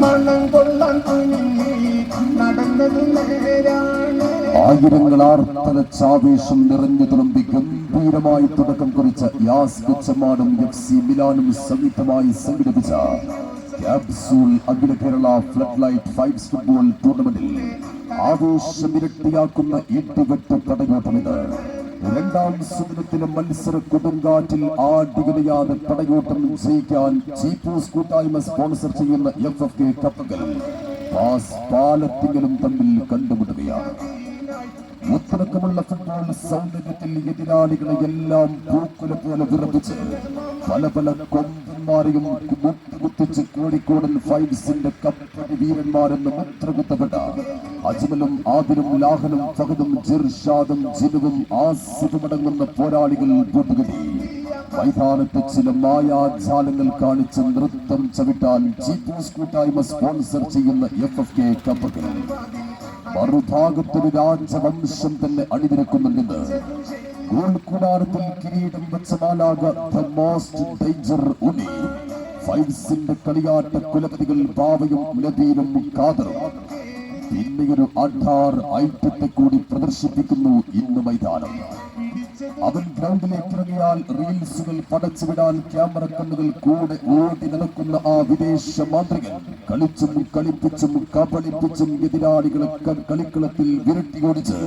മണം കൊള്ളാൻ നടന്നത് നേരാണ്. ആയിരങ്ങൾ ആർത്തലച്ചാവേശം നിറഞ്ഞു തുളുമ്പി ഗംഭീരമായി തുടക്കം കുറിച്ച യാസ് കൊച്ചമാടും എഫ് സി മിലാനും സംയുക്തമായി സംഘടിപ്പിച്ച ക്യാപ്സൂൾ അഖില Kerala flood light five football ടൂർണമെന്റിൽ ആവേശമിരട്ടിയാക്കുന്ന എട്ടുവെട്ട് പടയോട്ടമിത് രണ്ടാം സുദിനത്തിലെ മത്സര കൊടുങ്കാറ്റിൽ ആടികളിയാതെ പടയോട്ടം ജയിക്കാൻ ചീപ്പൂസ് കൂട്ടായ്മ സ്പോൺസർ ചെയ്യുന്ന എഫ് എഫ് കെ കപ്പുകൾ പാസ് തമ്മിൽ കണ്ടുമുട്ടുകയാണ്. മുത്തടക്കമുള്ള ഫുട്ബോൾ സൗന്ദര്യത്തിൽ എതിരാളികളെ എല്ലാം പൂക്കുല പോലെ വിറപ്പിച്ച് പല പല കൊമ്പന്മാരെയും മുട്ടുകുത്തിച്ച് കോഴിക്കോടൻ ഫൈവ്സിന്റെ കപ്പടി വീരന്മാരെന്ന് മുത്രകുത്തപ്പെട്ട അജ്മലും ആദിലും ലാഹനും ഫഹദും ജിർഷാദും ജിനുവും ആസിഫുമടങ്ങുന്ന പോരാളികൾ കൂട്ടുകെട്ടി മൈതാനത്ത് ചില മായാജാലങ്ങൾ കാണിച്ച് നൃത്തം ചവിട്ടാൻ ജീപ്പൂസ് കൂട്ടായ്മ സ്പോൺസർ ചെയ്യുന്ന എഫ് എഫ് കെ കപ്പുകൾ മറുഭാഗത്തൊരു രാജവംശം തന്നെ അണിനിരക്കുന്നുണ്ടെന്ന് ഗോൾ കൂടാരത്തിൽ കിരീടം വെച്ച മാലാക ദ മോസ്റ്റ് ഡേഞ്ചർ കളിയാട്ട കുലപതികൾ ബാവയും നദീനും കാതറും. പിന്നെയൊരു അഡാർ ഐറ്റത്തെ കൂടി പ്രദർശിപ്പിക്കുന്നു ഇന്ന് മൈതാനം. അവൻ ഗ്രൗണ്ടിലേക്ക് ഇറങ്ങിയാൽ റീൽസുകൾ പടച്ചുവിടാൻ ക്യാമറ കണ്ണുകൾ കൂടെ ഓടി നടക്കുന്ന ആ വിദേശ മാന്ത്രികൻ കളിച്ചും കളിപ്പിച്ചും കബളിപ്പിച്ചും എതിരാളികളെ കളിക്കളത്തിൽ വിരട്ടി ഓടിച്ച്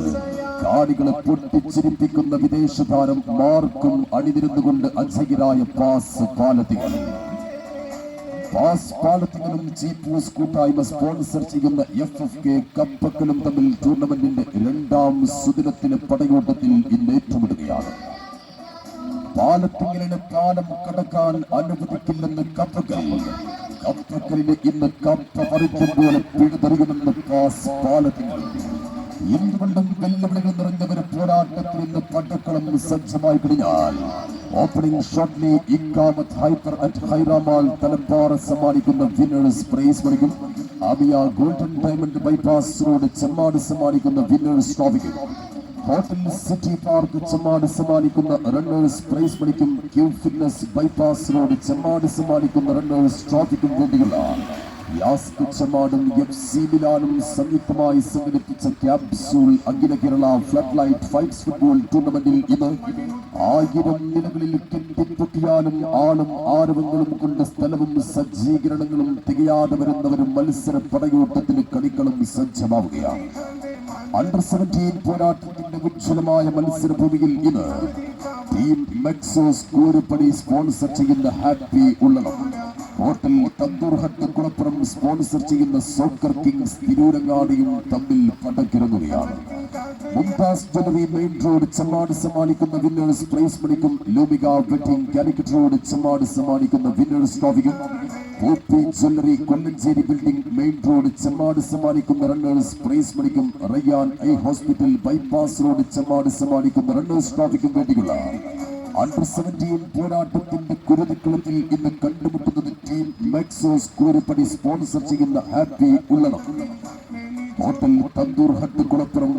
കാണികളെ പൊട്ടിച്ചിരിപ്പിക്കുന്ന വിദേശ താരം മാർക്കും അണിനിരുന്നുകൊണ്ട് അജയരായ പാസ് പാലത്തികൾ. പാസ് പാലത്തിനും ജീപ്പൂസ് കൂട്ടായ്മ സ്പോൺസർ ചെയ്യുന്ന എഫ് എഫ് കെ കപ്പക്കലും തമ്മിൽ ടൂർണമെന്റിന്റെ രണ്ടാം സുദിനത്തിലെ പടയോട്ടത്തിൽ ഇന്ന് ഏറ്റുമുട്ടുകയാണ്. പാലത്തിങ്ങനെ കാലം കടക്കാൻ അനുവദിക്കില്ലെന്ന് കപ്പക്കൽ കപ്പക്കലിന് ഇന്ന് കപ്പ പറിക്കും പോലെ പിഴുതെറിയുമെന്ന് കാസ് പാലത്തിങ്ങൾ എന്തുകൊണ്ടും വെല്ലുവിളികൾ നിറഞ്ഞ ഒരു പോരാട്ടത്തിൽ ഇന്ന് പടക്കളം സജ്ജമായി കഴിഞ്ഞാൽ ഓപ്പണിംഗ് ഷോട്ടിലെ ഇക്കാമത്ത് ഹൈപ്പർ അറ്റ് ഹൈറാമാൾ തലപ്പാറ സമ്മാനിക്കുന്ന വിന്നേഴ്സ് പ്രൈസ് മണിക്കും Amiya golden diamond bypass road Chemmad സമ്മാനിക്കുന്ന വിന്നേഴ്സ് ട്രോഫിക്കും ഹോട്ടൽ സിറ്റി പാർക്ക് ചെമ്മാട് സമ്മാനിക്കുന്ന റണ്ണേഴ്സ് പ്രൈസ് മണിക്കും Q fitness bypass road Chemmad സമ്മാനിക്കുന്ന റണ്ണേഴ്സ് ട്രോഫിക്കും വേണ്ടിയുള്ള യാസ്ക് ചെമ്മാടും എഫ് സി മിലാനും സംയുക്തമായി സംഘടിപ്പിച്ച ക്യാപ്സൂൾ അഖില Kerala flood light fights football ടൂർണമെന്റിൽ ഇന്ന് ആയിരം നിലകളിൽ കെട്ടിപ്പൊട്ടിയാലും ആളും ആരവങ്ങളും കൊണ്ട് സ്ഥലവും സജ്ജീകരണങ്ങളും തികയാതെ വരുന്നവരും മത്സര പടയോട്ടത്തിന് കളികളും സജ്ജമാവുകയാണ് അണ്ടർ സെവന്റീൻ പോരാട്ടത്തിന്റെ ഉജ്ജ്വലമായ മത്സരഭൂമിയിൽ ഇന്ന് ടീം മെക്സോസ് കൂരുപടി സ്പോൺസർ ചെയ്യുന്ന happy Ullanam hotel Tandoor Kulappuram sponsor ചെയ്യുന്ന സോക്കർ കിങ്സ് തിരൂരങ്ങാടിയും തമ്മിൽ പടക്കിറങ്ങുകയാണ് Mumtaz jewellery main road Chemmad സമ്മാനിക്കുന്ന വിന്നേഴ്സ് പ്രൈസ് മണിക്കും ലൂമിക വെഡിംഗ് കാലിക്കറ്റ് റോഡ് ചെമ്മാട് സമ്മാനിക്കുന്ന winners ട്രോഫിക്കും poppy jewellery Kollancheri building main road Chemmad സമ്മാനിക്കുന്ന റണ്ണേഴ്സ് പ്രൈസ് മണിക്കും Rayyan eye hospital bypass road Chemmad സമ്മാനിക്കുന്ന റണ്ണേഴ്സ് ട്രോഫിക്കും വേണ്ടിയുള്ള അണ്ടർ സെവന്റീൻ പോരാട്ടത്തിന്റെ കുരുതിക്കളത്തിൽ ഇന്ന് കണ്ടുമുട്ടുന്നത് ടീം മെക്സോസ് കൂരപ്പടി സ്പോൺസർ ചെയ്യുന്ന happy Ullanam hotel Tandoor hut Kulappuram